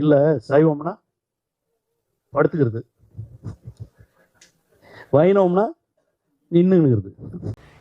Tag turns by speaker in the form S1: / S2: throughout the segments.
S1: இல்லை சைவம்னா படுத்துக்கிறது. வைணவம்னா நின்றுங்கிறது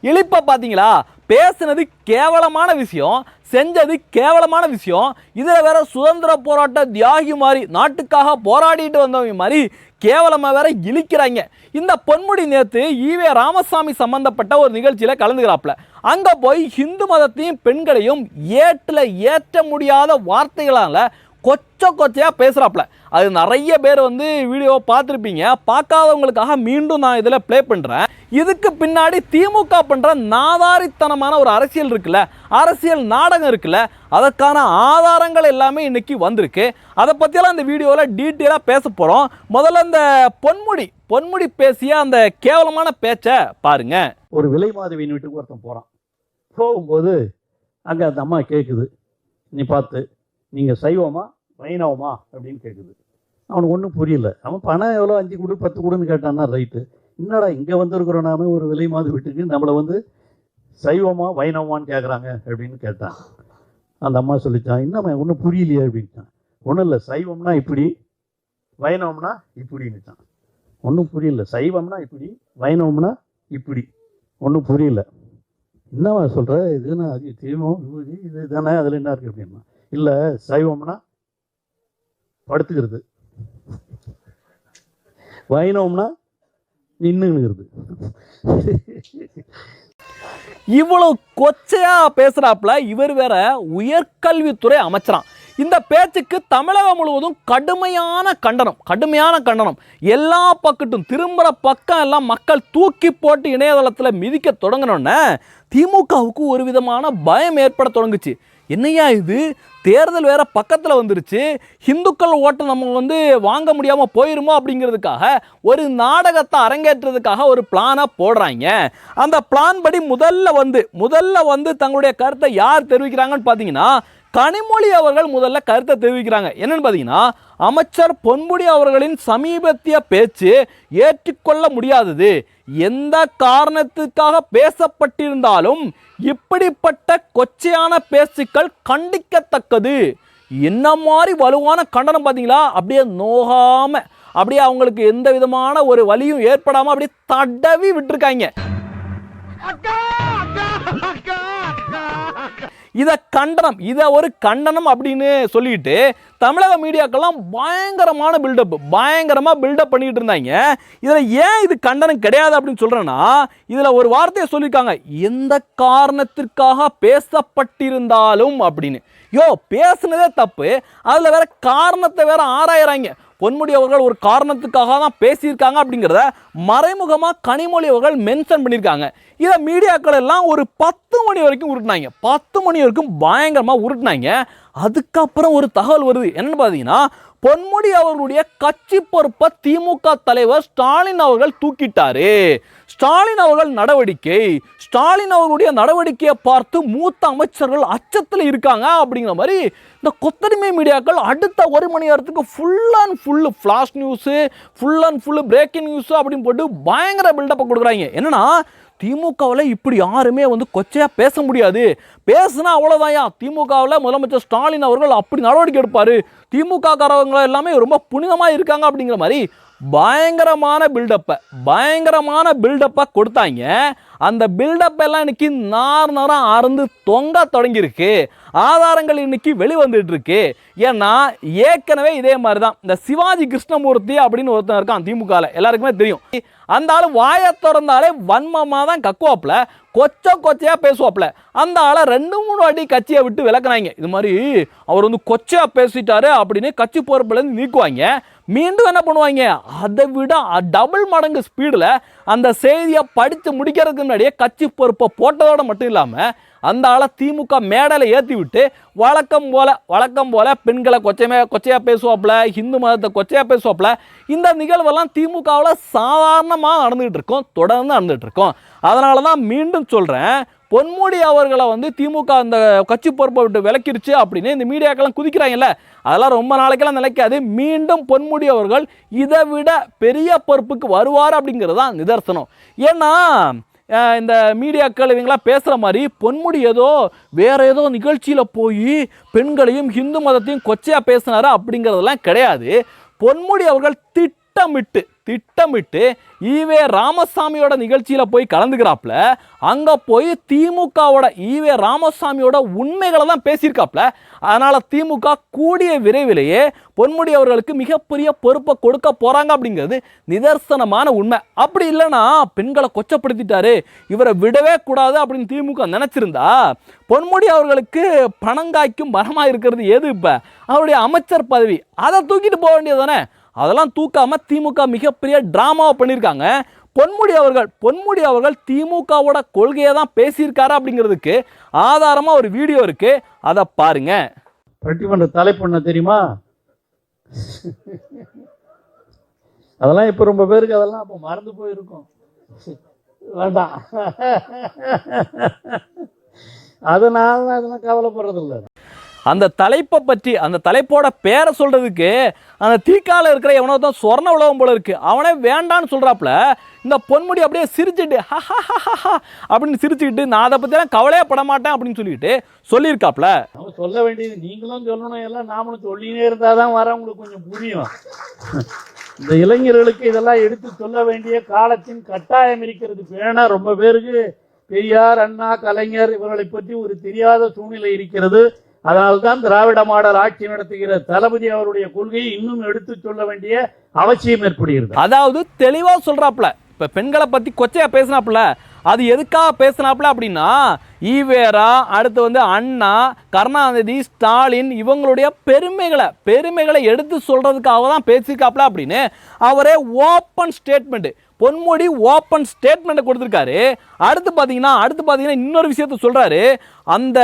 S2: இழிப்பா பாத்தீங்களா? பேசுனது கேவலமான விஷயம் செஞ்சது கேவலமான விஷயம் இதில் வேற சுதந்திர போராட்ட தியாகி மாதிரி நாட்டுக்காக போராடிட்டு வந்தவங்க மாதிரி கேவலமாக வேற இழிக்கிறாங்க. இந்த பொன்முடி நேற்று ஈவே ராமசாமி சம்பந்தப்பட்ட ஒரு நிகழ்ச்சியில் கலந்துக்கிறாப்புல. அங்கே போய் ஹிந்து மதத்தையும் பெண்களையும் ஏற்றில் ஏற்ற முடியாத வார்த்தைகளால் கொச்ச கொச்சையாக பேசுகிறாப்புல அது நிறைய பேர் வந்து வீடியோ பார்த்துருப்பீங்க. பார்க்காதவங்களுக்காக மீண்டும் நான் இதில் ப்ளே பண்ணுறேன் இதுக்கு பின்னாடி திமுக பண்ணுற நாதாரித்தனமான ஒரு அரசியல் இருக்குல்ல. அரசியல் நாடகம் இருக்குல்ல. அதற்கான ஆதாரங்கள் எல்லாமே இன்றைக்கி வந்திருக்கு. அதை பற்றியெல்லாம் இந்த வீடியோவில் டீட்டெயிலாக பேச போகிறோம் முதல்ல இந்த பொன்முடி பொன்முடி பேசிய அந்த கேவலமான பேச்சை பாருங்க.
S1: ஒரு விலை மாதவியின் வீட்டுக்கு ஒருத்தன் போகிறான் போகும்போது அங்கே அந்த அம்மா கேட்குது நீ பார்த்து நீங்கள் சைவமா வைணவமா அப்படின்னு கேட்குது அவனுக்கு ஒன்றும் புரியல. அவன் பணம் எவ்வளோ? அஞ்சு கொடு பத்து கொடுன்னு கேட்டான்னா ரைட்டு. என்னடா இங்கே வந்திருக்கிறோம் நாம ஒரு விலை மாதிரி வீட்டுக்கு நம்மளை வந்து சைவமா வைணவமான்னு கேட்குறாங்க அப்படின்னு கேட்டான். அந்த அம்மா சொல்லிச்சான் என்னம்மா ஒன்றும் புரியலையே அப்படின்ட்டான். ஒன்றும் இல்லை சைவம்னா இப்படி வைணவம்னா இப்படின்னுட்டான். ஒன்றும் புரியல சைவம்னா இப்படி வைணவம்னா இப்படி. ஒன்றும் புரியல. என்னவா சொல்கிற இது நான் அது தீமம் இது தானே? அதில் என்ன இருக்குது அப்படின்னா இல்லை சைவம்னா படுத்துக்கிறது. வைணவம்னா நின்றுங்கிறது
S2: இவ்வளவு கொச்சையா பேசுறாப்புல இவர் வேற உயர்கல்வித்துறை அமைச்சரான் இந்த பேச்சுக்கு தமிழகம் முழுவதும் கடுமையான கண்டனம் கடுமையான கண்டனம். எல்லா பக்கட்டும் திரும்புகிற பக்கம் எல்லாம் மக்கள் தூக்கி போட்டு இணையதளத்தில் மிதிக்க தொடங்கினோன்னே திமுகவுக்கு ஒரு விதமான பயம் ஏற்பட தொடங்குச்சு. என்னையா இது? தேர்தல் வேற பக்கத்தில் வந்துருச்சு. ஹிந்துக்கள் ஓட்டை நம்ம வந்து வாங்க முடியாமல் போயிருமோ அப்படிங்கிறதுக்காக ஒரு நாடகத்தை அரங்கேற்றதுக்காக ஒரு பிளானை போடுறாங்க. அந்த பிளான் படி முதல்ல வந்து முதல்ல வந்து தங்களுடைய கருத்தை யார் தெரிவிக்கிறாங்கன்னு பார்த்தீங்கன்னா கனிமொழி அவர்கள் முதல்ல கருத்தை தெரிவிக்கிறாங்க. என்னன்னு பார்த்தீங்கன்னா அமைச்சர் பொன்முடி அவர்களின் சமீபத்திய பேச்சு ஏற்றுக்கொள்ள முடியாதது. எந்த காரணத்துக்காக பேசப்பட்டிருந்தாலும் இப்படிப்பட்ட கொச்சையான பேச்சுக்கள் கண்டிக்கத்தக்கது. என்ன மாதிரி வலுவான கண்டனம் பார்த்தீங்களா? அப்படியே நோகாம அப்படியே அவங்களுக்கு எந்த விதமான ஒரு வலியும் ஏற்படாம அப்படியே தடவி விட்டுருக்காங்க. இதை கண்டனம் இதை ஒரு கண்டனம் அப்படின்னு சொல்லிட்டு தமிழக மீடியாக்கெல்லாம் பயங்கரமான பில்டப் பயங்கரமாக பில்டப் பண்ணிக்கிட்டு இருந்தாங்க. இதில் ஏன் இது கண்டனம் கிடையாது அப்படின்னு சொல்கிறேன்னா இதில் ஒரு வார்த்தையை சொல்லியிருக்காங்க எந்த காரணத்திற்காக பேசப்பட்டிருந்தாலும் அப்படின்னு. யோ பேசுனதே தப்பு. அதில் வேற காரணத்தை வேற ஆராயிறாங்க. பொன்முடி அவர்கள் ஒரு காரணத்துக்காக தான் பேசியிருக்காங்க அப்படிங்கிறத மறைமுகமாக கனிமொழி அவர்கள் மென்ஷன் பண்ணியிருக்காங்க. இதை மீடியாக்கள் எல்லாம் ஒரு பத்து மணி வரைக்கும் உருட்டினாங்க. பத்து மணி வரைக்கும் பயங்கரமாக உருட்டினாங்க. அதுக்கப்புறம் ஒரு தகவல் வருது. என்னன்னு பார்த்தீங்கன்னா பொன்முடி அவர்களுடைய கட்சி பொறுப்பை திமுக தலைவர் ஸ்டாலின் அவர்கள் தூக்கிட்டாரு. ஸ்டாலின் அவர்கள் நடவடிக்கை ஸ்டாலின் அவர்களுடைய நடவடிக்கையை பார்த்து மூத்த அமைச்சர்கள் அச்சத்தில் இருக்காங்க அப்படிங்கிற மாதிரி இந்த கொத்தடிமை மீடியாக்கள் அடுத்த ஒரு மணி நேரத்துக்கு full and full flash news full and full breaking news அப்படின்னு போட்டு பயங்கர பில்டப்பை கொடுக்குறாங்க. என்னன்னா திமுகவில் இப்படி யாருமே வந்து கொச்சையாக பேச முடியாது. பேசுனா அவ்வளோதாயா திமுகவில் முதலமைச்சர் ஸ்டாலின் அவர்கள் அப்படி நடவடிக்கை எடுப்பார். திமுக காரவங்க எல்லாமே ரொம்ப புனிதமாக இருக்காங்க அப்படிங்கிற மாதிரி பயங்கரமான பில்டப்பை பயங்கரமான பில்டப்பை கொடுத்தாங்க. அந்த பில்டப் எல்லாம் இன்னைக்கு நார் நாரம் அறந்து தொங்க தொடங்கியிருக்கு. ஆதாரங்கள் இன்னைக்கு வெளிவந்துட்டு இருக்கு ஏன்னா ஏற்கனவே இதே மாதிரி தான் இந்த சிவாஜி கிருஷ்ணமூர்த்தி அப்படின்னு ஒருத்தன் இருக்கான் திமுகவில் எல்லாருக்குமே தெரியும். அந்த ஆள் வாயை திறந்தாலே வன்மமாக தான் கக்குவாப்புல. கொச்ச கொச்சையாக பேசுவாப்புல. அந்த ஆளை ரெண்டு மூணு அடி கட்சியை விட்டு விளக்குனாங்க. இது மாதிரி அவர் வந்து கொச்சையாக பேசிட்டாரு அப்படின்னு கட்சி பொறுப்புலேருந்து நீக்குவாங்க. மீண்டும் என்ன பண்ணுவாங்க? அதை விட டபுள் மடங்கு ஸ்பீடில் அந்த செய்தியை படித்து முடிக்கிறதுக்கு முன்னாடியே கட்சி பொறுப்பை போட்டதோட மட்டும் இல்லாமல் அந்த ஆளை திமுக மேடையில் ஏற்றி விட்டு வழக்கம் போல வழக்கம் போல பெண்களை கொச்சைமே கொச்சையாக பேசுவாப்புல ஹிந்து மதத்தை கொச்சையாக பேசுவாப்புல இந்த நிகழ்வெல்லாம் திமுகவில் சாதாரணமாக நடந்துகிட்டு இருக்கோம் தொடர்ந்து நடந்துகிட்டு இருக்கோம். அதனால தான் மீண்டும் சொல்கிறேன் பொன்முடி அவர்களை வந்து திமுக அந்த கட்சி பொறுப்பை விட்டு விளக்கிருச்சு அப்படின்னு இந்த மீடியாக்கெல்லாம் குதிக்கிறாங்கல்ல அதெல்லாம் ரொம்ப நாளைக்கெல்லாம் நிலைக்காது. மீண்டும் பொன்முடி அவர்கள் இதை விட பெரிய பொறுப்புக்கு வருவார் அப்படிங்கிறது தான் நிதர்சனம். ஏன்னா இந்த மீடியாக்கள் இவங்களாம் பேசுகிற மாதிரி பொன்முடி ஏதோ வேற ஏதோ நிகழ்ச்சியில் போய் பெண்களையும் ஹிந்து மதத்தையும் கொச்சையாக பேசினாரு அப்படிங்கிறதெல்லாம் கிடையாது. பொன்முடி அவர்கள் திட்டமிட்டு திட்டமிட்டு ஈவே ராமசாமியோட நிகழ்ச்சியில் போய் கலந்துக்கிறாப்புல அங்கே போய் திமுகவோட ஈவே ராமசாமியோட உண்மைகளை தான் பேசியிருக்காப்புல அதனால் திமுக கூடிய விரைவிலேயே பொன்முடி அவர்களுக்கு மிகப்பெரிய பொறுப்பை கொடுக்க போகிறாங்க அப்படிங்கிறது நிதர்சனமான உண்மை. அப்படி இல்லைன்னா பெண்களை கொச்சப்படுத்திட்டாரு இவரை விடவே கூடாது அப்படின்னு திமுக நினச்சிருந்தா பொன்முடி அவர்களுக்கு பணங்காய்க்கும் மரமாக இருக்கிறது எது இப்போ? அவருடைய அமைச்சர் பதவி அதை தூக்கிட்டு போக வேண்டியது தானே அதெல்லாம் தூக்காமல் திமுக மிகப்பெரிய ட்ராமாவை பண்ணியிருக்காங்க. பொன்முடி அவர்கள் பொன்முடி அவர்கள் திமுகவோட கொள்கையை தான் பேசியிருக்காரு அப்படிங்கிறதுக்கு ஆதாரமாக ஒரு வீடியோ இருக்கு. அதை பாருங்க.
S1: பட்டிமன்ற தலைப்பு என்ன தெரியுமா? அதெல்லாம் இப்போ ரொம்ப பேருக்கு அதெல்லாம் அப்போ மறந்து போயிருக்கும். வேண்டாம். அதனால அதெல்லாம் கவலைப்படுறதில்ல.
S2: அந்த தலைப்பை பற்றி அந்த தலைப்போட பேரை சொல்கிறதுக்கு அந்த தீக்கால இருக்கிற எவனோ தான் சொர்ண உலகம் போல இருக்குது அவனே வேண்டான்னு சொல்கிறாப்புல இந்த பொன்முடி அப்படியே சிரிச்சுட்டு ஹஹா அப்படின்னு சிரிச்சுக்கிட்டு நான் அதை பற்றிலாம் கவலையே பட மாட்டேன் அப்படின்னு சொல்லிட்டு சொல்லியிருக்காப்புல.
S1: சொல்ல வேண்டியது நீங்களும் சொல்லணும் எல்லாம் நாமளும் சொல்லினே இருந்தால் தான் வரவங்களுக்கு கொஞ்சம் புரியும். இந்த இளைஞர்களுக்கு இதெல்லாம் எடுத்து சொல்ல வேண்டிய காலத்தின் கட்டாயம் இருக்கிறது. வேணா ரொம்ப பேருக்கு பெரியார் அண்ணா கலைஞர் இவர்களை பற்றி ஒரு தெரியாத சூழ்நிலை இருக்கிறது. அதனால்தான் திராவிட மாடல் ஆட்சி நடத்துகிற தளபதி அவருடைய கொள்கையை இன்னும் எடுத்து சொல்ல வேண்டிய அவசியம் ஏற்படுகிறது.
S2: அதாவது தெளிவா சொல்றாப்ல இப்ப பெண்களை பத்தி கொச்சையா பேசினாப்புல. அது எதுக்காக பேசினாப்புல அப்படின்னா ஈவேரா அடுத்து வந்து அண்ணா கருணாநிதி ஸ்டாலின் இவங்களுடைய பெருமைகளை பெருமைகளை எடுத்து சொல்கிறதுக்காக தான் பேசியிருக்காப்புல அப்படின்னு அவரே ஓப்பன் ஸ்டேட்மெண்ட்டு பொன்முடி ஓப்பன் ஸ்டேட்மெண்ட்டை கொடுத்துருக்காரு. அடுத்து பார்த்தீங்கன்னா அடுத்து பார்த்தீங்கன்னா இன்னொரு விஷயத்த சொல்கிறாரு அந்த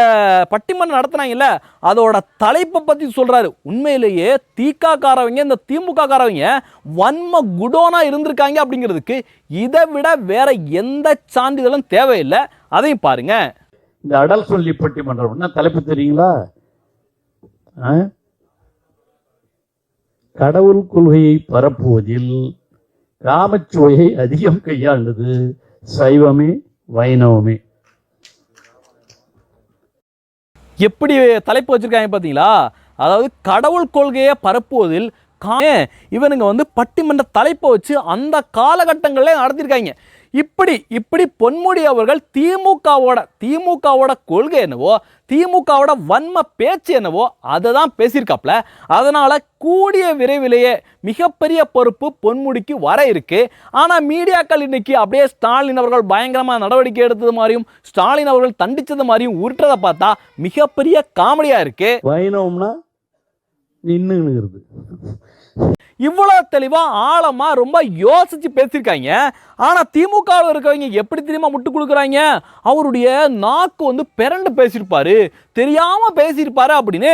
S2: பட்டிமன்றம் நடத்துனாங்கல்ல அதோட தலைப்பை பற்றி சொல்கிறாரு உண்மையிலேயே தீக்காக்காரவங்க இந்த திமுக காரவங்க வன்ம குடோனாக இருந்திருக்காங்க அப்படிங்கிறதுக்கு இதை விட வேற எந்த சான்றிதழும் தேவையில்லை. அதையும் பாருங்க.
S1: இந்த அடல் சொல்லி பட்டிமன்றம் என்ன தலைப்பு தெரியுங்களா? கடவுள் கொள்கையை பரப்புவதில் காமச்சுவையை அதிகம் கையாண்டது சைவமே வைணவமே.
S2: எப்படி தலைப்பு வச்சிருக்காங்க பார்த்தீங்களா? அதாவது கடவுள் கொள்கையை பரப்புவதில் இவனுங்க வந்து பட்டிமன்ற தலைப்பை வச்சு அந்த காலகட்டங்களில் நடத்தியிருக்காங்க இப்படி இப்படி பொன்முடி அவர்கள் திமுகவோட திமுகவோட கொள்கை என்னவோ திமுகவோட வன்ம பேச்சு என்னவோ அதை தான் பேசியிருக்காப்ல. அதனால் கூடிய விரைவிலேயே மிகப்பெரிய பொறுப்பு பொன்முடிக்கு வர இருக்கு. ஆனால் மீடியாக்கள் இன்னைக்கு அப்படியே ஸ்டாலின் அவர்கள் பயங்கரமாக நடவடிக்கை எடுத்தது மாதிரியும் ஸ்டாலின் அவர்கள் தண்டிச்சது மாதிரியும் உருட்டுறதை பார்த்தா மிகப்பெரிய காமெடியாக இருக்கு.
S1: வைணவம்னா நின்னுங்கிறது
S2: இவ்வளோ தெளிவாக ஆழமாக ரொம்ப யோசிச்சு பேசியிருக்காங்க. ஆனால் திமுகவில் இருக்கவங்க எப்படி தெரியுமா முட்டு கொடுக்குறாங்க? அவருடைய நாக்கு வந்து பிறண்டு பேசியிருப்பாரு. தெரியாமல் பேசியிருப்பாரு அப்படின்னு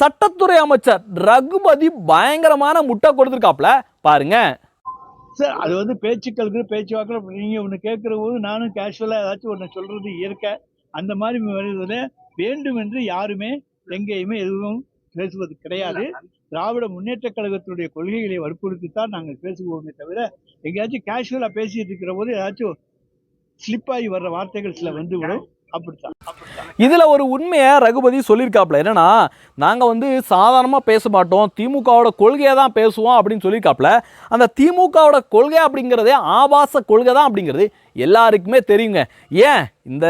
S2: சட்டத்துறை அமைச்சர் ரகுபதி பயங்கரமான முட்டை கொடுத்துருக்காப்ல பாருங்க.
S3: சார் அது வந்து பேச்சுக்களுக்கு பேச்சுவாக்கில் நீங்கள் ஒன்று கேட்குற போது நானும் கேஷுவலாக ஏதாச்சும் ஒன்று சொல்கிறது இயற்கை. அந்த மாதிரி வருவதில் வேண்டும் என்று யாருமே எங்கேயுமே எதுவும் பேசுவது கிடையாது. திராவிட முன்னேற்ற கழகத்தினுடைய கொள்கைகளை வற்புறுத்தி தான் நாங்கள் பேசுவோமே தவிர எங்கேயாச்சும் கேஷுவலாக பேசிட்டு இருக்கிற போது ஏதாச்சும் ஸ்லிப் ஆகி வர்ற வார்த்தைகள் சில வந்து விடும். அப்படித்தான்
S2: இதில் ஒரு உண்மையை ரகுபதி சொல்லியிருக்காப்ல என்னன்னா நாங்கள் வந்து சாதாரணமாக பேச மாட்டோம். திமுகவோட கொள்கையை தான் பேசுவோம் அப்படின்னு சொல்லியிருக்காப்ல அந்த திமுகவோட கொள்கை அப்படிங்கிறதே ஆபாச கொள்கை தான் அப்படிங்கிறது எல்லாருக்குமே தெரியுங்க. ஏன்? இந்த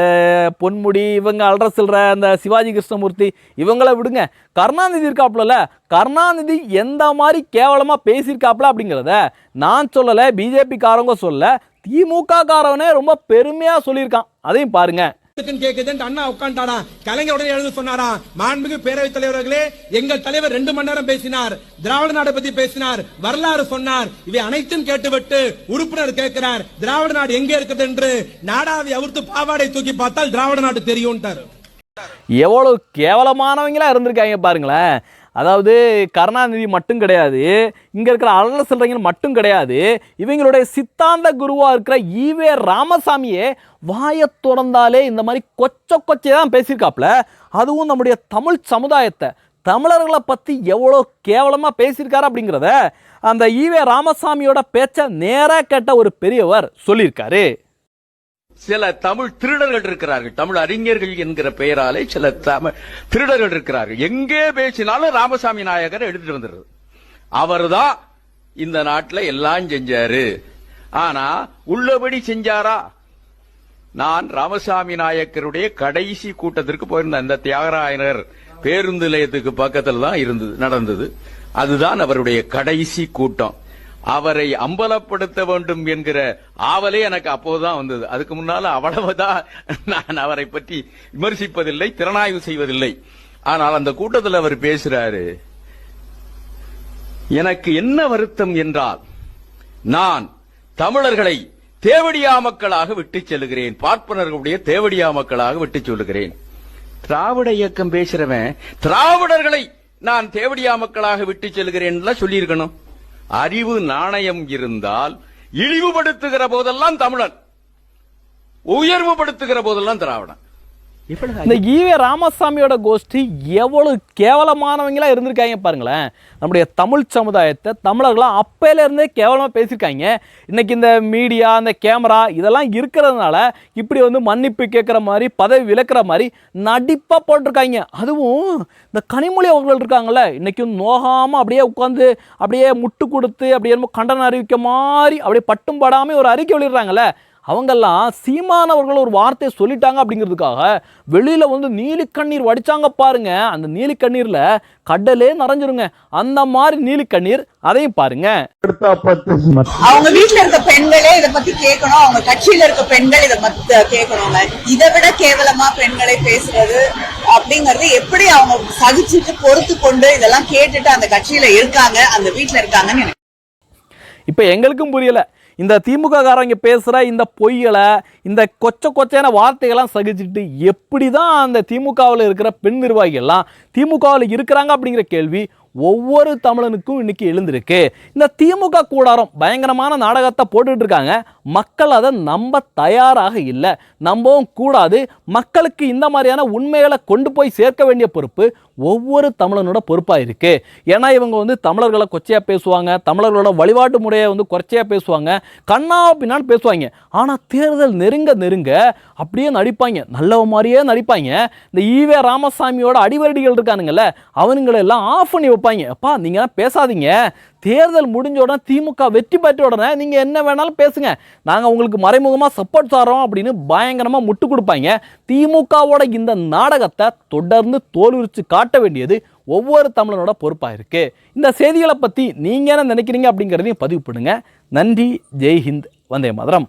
S2: பொன்முடி இவங்க அல்ற செல்ற அந்த சிவாஜி கிருஷ்ணமூர்த்தி இவங்கள விடுங்க. கருணாநிதி இருக்காப்புலல கருணாநிதி எந்த மாதிரி கேவலமாக பேசியிருக்காப்புல அப்படிங்கிறத நான் சொல்லலை பிஜேபி காரங்க சொல்ல திமுக காரவனே ரொம்ப பெருமையாக சொல்லியிருக்கான். அதையும் பாருங்க.
S4: கேக்குதுன்னு அண்ணா உட்காந்துட்டானா கலைஞர் உடனே எழுத சொன்னாரா? மாண்புமிகு பேரவைத் தலைவர்களே எங்கள் தலைவர் ரெண்டு மணி நேரம் பேசினார். திராவிட நாடு பத்தி பேசினார். வரலாறு சொன்னார். இவை அனைத்தும் கேட்டுவிட்டு உறுப்பினர் கேட்கிறார். திராவிட நாடு எங்கே இருக்குது என்று நாடாவை அவிர்த்து பாவாடை தூக்கி பார்த்தால் திராவிட நாடு தெரியும்ட்டார்.
S2: எவ்வளவு கேவலமானவங்களா இருந்திருக்காங்க பாருங்களேன். அதாவது கருணாநிதி மட்டும் கிடையாது இங்கே இருக்கிற அழல செல்றவங்க மட்டும் கிடையாது இவங்களுடைய சித்தாந்த குருவாக இருக்கிற ஈவே ராமசாமியே வாயை திறந்தாலே இந்த மாதிரி கொச்ச கொச்சை தான் பேசியிருக்காப்புல. அதுவும் நம்முடைய தமிழ் சமுதாயத்தை தமிழர்களை பற்றி எவ்வளோ கேவலமாக பேசியிருக்காரு அப்படிங்கிறத அந்த ஈவே ராமசாமியோட பேச்சை நேராக கேட்ட ஒரு பெரியவர் சொல்லியிருக்காரு.
S5: சில தமிழ் திருடர்கள் இருக்கிறார்கள். தமிழ் அறிஞர்கள் என்கிற பெயராலே சில தமிழ் திருடர்கள் இருக்கிறார்கள். எங்கே பேசினாலும் ராமசாமி நாயகரை எடுத்துட்டு வந்துடுறது. அவர்தான் இந்த நாட்டில் எல்லாம் செஞ்சாரு. ஆனா உள்ளபடி செஞ்சாரா? நான் ராமசாமி நாயக்கருடைய கடைசி கூட்டத்திற்கு போயிருந்தேன். அந்த தியாகராயனர் பேருந்து நிலையத்துக்கு பக்கத்தில் தான் இருந்தது நடந்தது. அதுதான் அவருடைய கடைசி கூட்டம். அவரை அம்பலப்படுத்த வேண்டும் என்கிற ஆவலே எனக்கு அப்போதுதான் வந்தது. அதுக்கு முன்னால அவ்வளவுதான் நான் அவரை பற்றி விமர்சிப்பதில்லை திறனாய்வு செய்வதில்லை. ஆனால் அந்த கூட்டத்தில் அவர் பேசுறாரு எனக்கு என்ன வருத்தம் என்றால் நான் தமிழர்களை தேவடியா மக்களாக விட்டுச் செல்கிறேன். பார்ப்பனர்களுடைய தேவடியா மக்களாக விட்டுச் சொல்லுகிறேன் திராவிட இயக்கம் பேசுறவன் திராவிடர்களை நான் தேவடியா மக்களாக விட்டுச் செல்கிறேன் சொல்லியிருக்கணும். அறிவு நாணயம் இருந்தால் இழிவுபடுத்துகிற போதெல்லாம் தமிழன் உயர்வுபடுத்துகிற போதெல்லாம் திராவிடன்.
S2: இந்த ஈவே ராமசாமியோட கோஷ்டி எவ்வளவு கேவலமானவங்களா இருந்திருக்காங்க பாருங்களேன். நம்முடைய தமிழ் சமுதாயத்தை தமிழர்களாம் அப்பையில இருந்தே கேவலமாக பேசியிருக்காங்க. இன்னைக்கு இந்த மீடியா இந்த கேமரா இதெல்லாம் இருக்கிறதுனால இப்படி வந்து மன்னிப்பு கேட்குற மாதிரி பதவி விளக்குற மாதிரி நடிப்பாக போட்டிருக்காங்க. அதுவும் இந்த கனிமொழி அவர்கள் இருக்காங்கல்ல இன்னைக்கும் நோகாமல் அப்படியே உட்காந்து அப்படியே முட்டு கொடுத்து அப்படியே என்னமோ கண்டனம் அறிவிக்க மாதிரி அப்படியே பட்டும் படாமல் ஒரு அறிக்கை வெளியிடுறாங்கல்ல. அவங்கெல்லாம் சீமானவர்கள் ஒரு வார்த்தையை சொல்லிட்டாங்க அப்படிங்கிறதுக்காக வெளியில் வந்து நீலி கண்ணீர் வடிச்சாங்க பாருங்க. அந்த நீலி கண்ணீரில் கடலே நிறைஞ்சிருங்க. அந்த மாதிரி நீலி கண்ணீர் அதையும் பாருங்க.
S6: அவங்க வீட்ல இருக்க பெண்களே இத பத்தி கேட்கணும். அவங்க கட்சியில இருக்க பெண்கள் இத பத்தி கேட்கணுங்க இதை விட கேவலமா பெண்களை பேசுறது அப்படிங்கறது எப்படி அவங்க சகிச்சுட்டு பொறுத்து கொண்டு இதெல்லாம் கேட்டுட்டு அந்த கட்சியில இருக்காங்க அந்த வீட்ல இருக்காங்கன்னு
S2: இப்போ எங்களுக்கும் புரியல. இந்த திமுக காரங்க பேசுகிற இந்த பொய்களை இந்த கொச்ச கொச்சையான வார்த்தைகள்லாம் சகிச்சுட்டு எப்படி தான் அந்த திமுகவில் இருக்கிற பெண் நிர்வாகிகள்லாம் திமுகவில் இருக்கிறாங்க அப்படிங்கிற கேள்வி ஒவ்வொரு தமிழனுக்கும் இன்னைக்கு எழுந்திருக்கு. இந்த திமுக கூடாரம் பயங்கரமான நாடகத்தை போட்டுட்டு இருக்காங்க. மக்கள் அதை நம்ப தயாராக இல்லை. நம்பவும் கூடாது. மக்களுக்கு இந்த மாதிரியான உண்மைகளை கொண்டு போய் சேர்க்க வேண்டிய பொறுப்பு ஒவ்வொரு தமிழனோட பொறுப்பாக இருக்குது ஏன்னா இவங்க வந்து தமிழர்களை கொச்சையாக பேசுவாங்க தமிழர்களோட வழிபாட்டு முறையை வந்து குறைச்சியாக பேசுவாங்க கண்ணா பின்னான்னு பேசுவாங்க. ஆனால் தேர்தல் நெருங்க நெருங்க அப்படியே நடிப்பாங்க. நல்லவ மாதிரியே நடிப்பாங்க. இந்த ஈவே ராமசாமியோட அடிவரடிகள் இருக்கானுங்கல்ல அவனுங்களை எல்லாம் ஆஃப் பண்ணி வைப்பாங்க. அப்பா நீங்கள் பேசாதீங்க. தேர்தல் முடிஞ்ச உடனே திமுக வெற்றி பெற்ற உடனே நீங்கள் என்ன வேணாலும் பேசுங்க. நாங்கள் உங்களுக்கு மறைமுகமாக சப்போர்ட் தரோம் அப்படின்னு பயங்கரமாக முட்டு கொடுப்பாங்க. திமுகவோட இந்த நாடகத்தை தொடர்ந்து தோல்விச்சு காட்ட வேண்டியது ஒவ்வொரு தமிழனோட பொறுப்பாக இருக்குது இந்த செய்திகளை பற்றி நீங்கள் என்ன நினைக்கிறீங்க அப்படிங்கிறதையும் பதிவு பண்ணுங்கள் நன்றி. ஜெய்ஹிந்த் வந்தே மதுரம்.